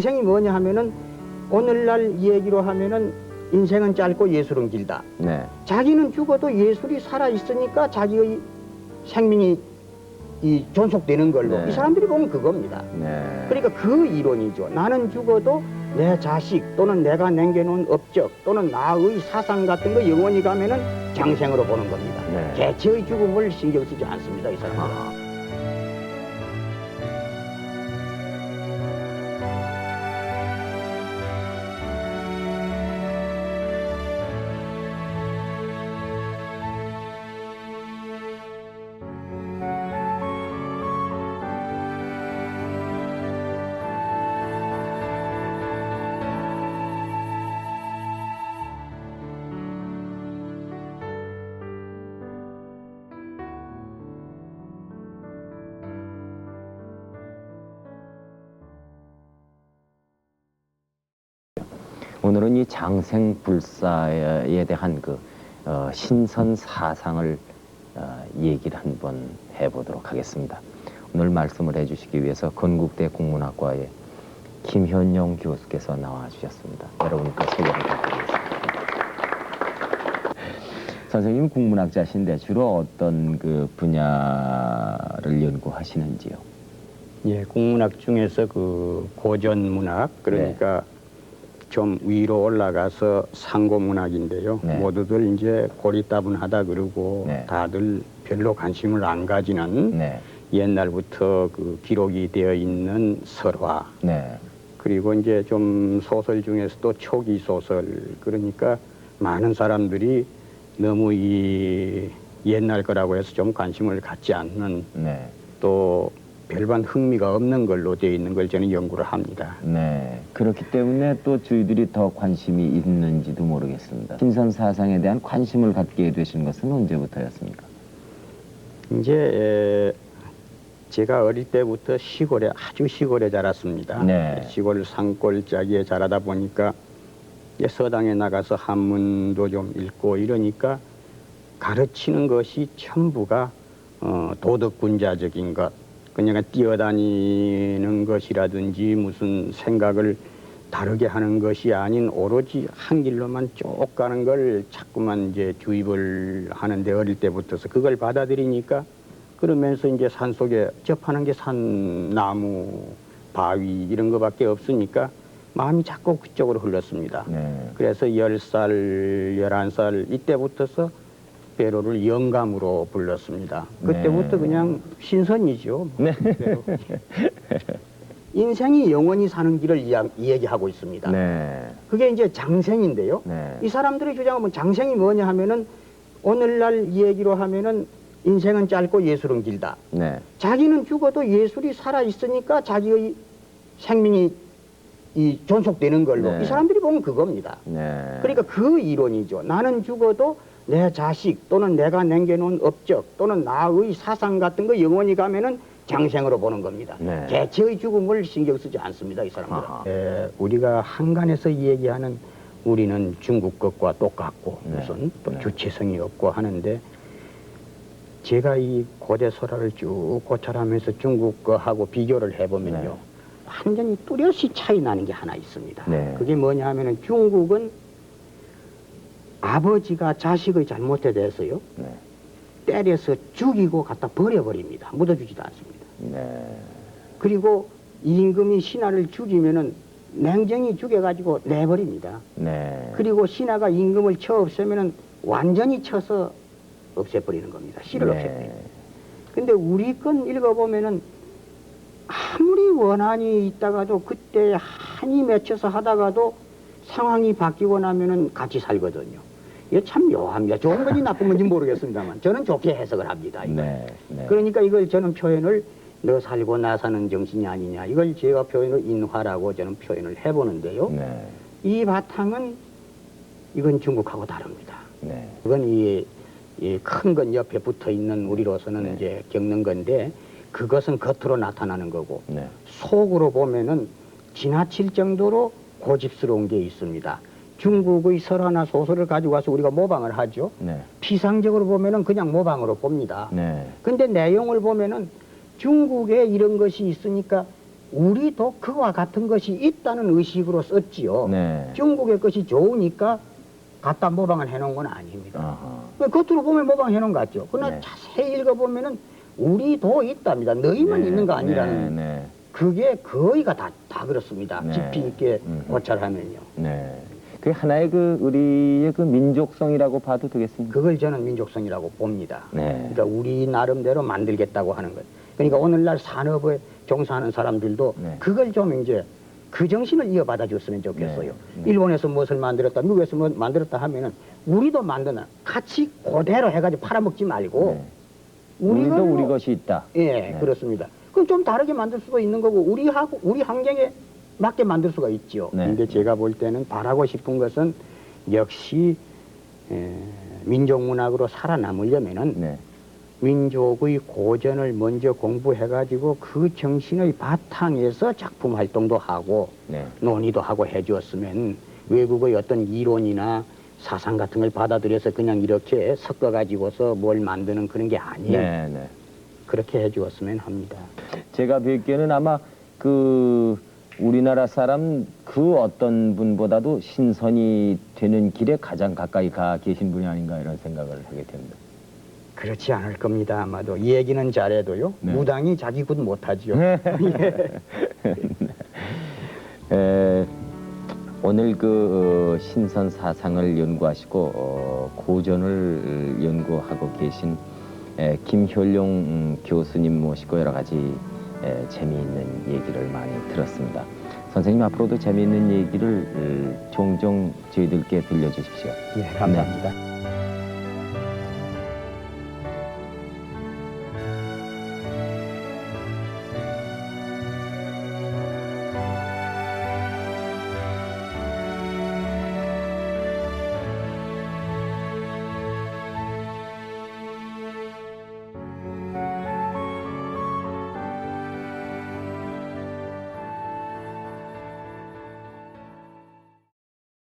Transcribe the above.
인생이 뭐냐 하면은 오늘날 얘기로 하면은 인생은 짧고 예술은 길다. 네. 자기는 죽어도 예술이 살아 있으니까 자기의 생명이 이 존속되는 걸로 네. 이 사람들이 보면 그겁니다. 네. 그러니까 그 이론이죠. 나는 죽어도 내 자식 또는 내가 남겨놓은 업적 또는 나의 사상 같은 거 영원히 가면은 장생으로 보는 겁니다. 네. 개체의 죽음을 신경 쓰지 않습니다. 이 사람들은. 아. 오늘은 이 장생불사에 대한 그 어, 신선 사상을 어, 얘기를 한번 해보도록 하겠습니다. 오늘 말씀을 해주시기 위해서 건국대 국문학과의 김현용 교수께서 나와주셨습니다. 여러분께 소개를 해드리겠습니다. 선생님 국문학자신데 주로 어떤 그 분야를 연구하시는지요? 예, 국문학 중에서 그 고전 문학 그러니까 좀 위로 올라가서 상고 문학인데요. 네. 모두들 이제 고리따분하다 그러고 네. 다들 별로 관심을 안 가지는 네, 옛날부터 그 기록이 되어 있는 설화 네, 그리고 이제 좀 소설 중에서도 초기 소설 그러니까 많은 사람들이 너무 이 옛날 거라고 해서 좀 관심을 갖지 않는 네, 또 별반 흥미가 없는 걸로 되어 있는 걸 저는 연구를 합니다. 네. 그렇기 때문에 또 저희들이 더 관심이 있는지도 모르겠습니다. 신선 사상에 대한 관심을 갖게 되신 것은 언제부터였습니까? 이제 에, 제가 어릴 때부터 시골에 아주 시골에 자랐습니다. 네. 시골 산골짜기에 자라다 보니까 이제 서당에 나가서 한문도 좀 읽고 이러니까 가르치는 것이 전부가 어, 도덕군자적인 것, 그냥 뛰어다니는 것이라든지 무슨 생각을 다르게 하는 것이 아닌 오로지 한 길로만 쭉 가는 걸 자꾸만 이제 주입을 하는데 어릴 때부터서 그걸 받아들이니까 그러면서 이제 산 속에 접하는 게 산, 나무, 바위 이런 거밖에 없으니까 마음이 자꾸 그쪽으로 흘렀습니다. 네. 그래서 열살 열한 살 이때부터서 배로를 영감으로 불렀습니다. 그때부터 네. 그냥 신선이죠. 네. 인생이 영원히 사는 길을 이야, 이야기하고 있습니다. 네. 그게 이제 장생인데요. 네. 이 사람들의 주장은 장생이 뭐냐 하면은 오늘날 얘기로 하면은 인생은 짧고 예술은 길다. 네. 자기는 죽어도 예술이 살아 있으니까 자기의 생명이 이 존속되는 걸로 네. 이 사람들이 보면 그겁니다. 네. 그러니까 그 이론이죠. 나는 죽어도 내 자식 또는 내가 남겨놓은 업적 또는 나의 사상 같은 거 영원히 가면은 장생으로 보는 겁니다. 네. 개체의 죽음을 신경 쓰지 않습니다. 이 사람들은. 아하. 에, 우리가 한간에서 얘기하는 우리는 중국 것과 똑같고 네. 무슨 또 네. 주체성이 없고 하는데 제가 이 고대 설화를 쭉 고찰하면서 중국 거하고 비교를 해보면요. 네. 완전히 뚜렷이 차이 나는 게 하나 있습니다. 네. 그게 뭐냐 하면은 중국은 아버지가 자식의 잘못에 대해서요. 네. 때려서 죽이고 갖다 버려버립니다. 묻어주지도 않습니다. 네. 그리고 임금이 신하를 죽이면은 냉정히 죽여가지고 내버립니다. 네. 그리고 신하가 임금을 쳐 없애면은 완전히 쳐서 없애버리는 겁니다. 씨를 없애버립니다. 네. 근데 우리 건 읽어보면은 아무리 원한이 있다가도 그때 한이 맺혀서 하다가도 상황이 바뀌고 나면은 같이 살거든요. 이게 참 묘합니다. 좋은 건지 나쁜 건지 모르겠습니다만 저는 좋게 해석을 합니다. 네. 네. 그러니까 이걸 저는 표현을 너 살고 나 사는 정신이 아니냐 이걸 제가 표현을 인화라고 저는 표현을 해보는데요. 네. 이 바탕은 이건 중국하고 다릅니다. 네. 그건 이 큰 건 옆에 붙어 있는 우리로서는 네. 이제 겪는 건데 그것은 겉으로 나타나는 거고 네. 속으로 보면은 지나칠 정도로 고집스러운 게 있습니다. 중국의 설화나 소설을 가지고 와서 우리가 모방을 하죠. 네. 피상적으로 보면은 그냥 모방으로 봅니다. 네. 근데 내용을 보면은 중국에 이런 것이 있으니까 우리도 그와 같은 것이 있다는 의식으로 썼지요. 네. 중국의 것이 좋으니까 갖다 모방을 해놓은 건 아닙니다. 아하. 그 겉으로 보면 모방해 놓은 것 같죠. 그러나 네. 자세히 읽어보면은 우리도 있답니다. 너희만 네, 있는 거 아니라는 네, 네. 그게 거의가 다, 다 그렇습니다. 네. 깊이 있게 음흠. 고찰하면요. 네. 그 하나의 그 우리의 그 민족성이라고 봐도 되겠습니다. 그걸 저는 민족성이라고 봅니다. 네. 그러니까 우리 나름대로 만들겠다고 하는 것. 그러니까 오늘날 산업에 종사하는 사람들도 네. 그걸 좀 이제 그 정신을 이어받아 줬으면 좋겠어요. 네. 네. 일본에서 무엇을 만들었다, 미국에서 뭐 만들었다 하면은 우리도 만드나 같이 그대로 해가지고 팔아먹지 말고 네. 우리도 우리 뭐- 것이 있다. 예, 네. 그렇습니다. 그럼 좀 다르게 만들 수도 있는 거고 우리하고 우리 환경에 맞게 만들 수가 있죠. 네. 근데 제가 볼 때는 바라고 싶은 것은 역시 에, 민족 문학으로 살아남으려면은 네. 민족의 고전을 먼저 공부해가지고 그 정신의 바탕에서 작품 활동도 하고 네. 논의도 하고 해주었으면 외국의 어떤 이론이나 사상 같은 걸 받아들여서 그냥 이렇게 섞어가지고서 뭘 만드는 그런 게 아니에요. 네, 네. 그렇게 해주었으면 합니다. 제가 뵙기에는 아마 그 우리나라 사람 그 어떤 분보다도 신선이 되는 길에 가장 가까이 가 계신 분이 아닌가 이런 생각을 하게 됩니다. 그렇지 않을 겁니다. 아마도 이 얘기는 잘해도요. 네. 무당이 자기 굿 못하지요. 에, 오늘 그 어, 신선 사상을 연구하시고 어, 고전을 연구하고 계신 에, 김효룡 음, 교수님 모시고 여러 가지 에, 재미있는 얘기를 많이 들었습니다. 선생님 앞으로도 재미있는 얘기를 어, 종종 저희들께 들려주십시오. 예, 감사합니다.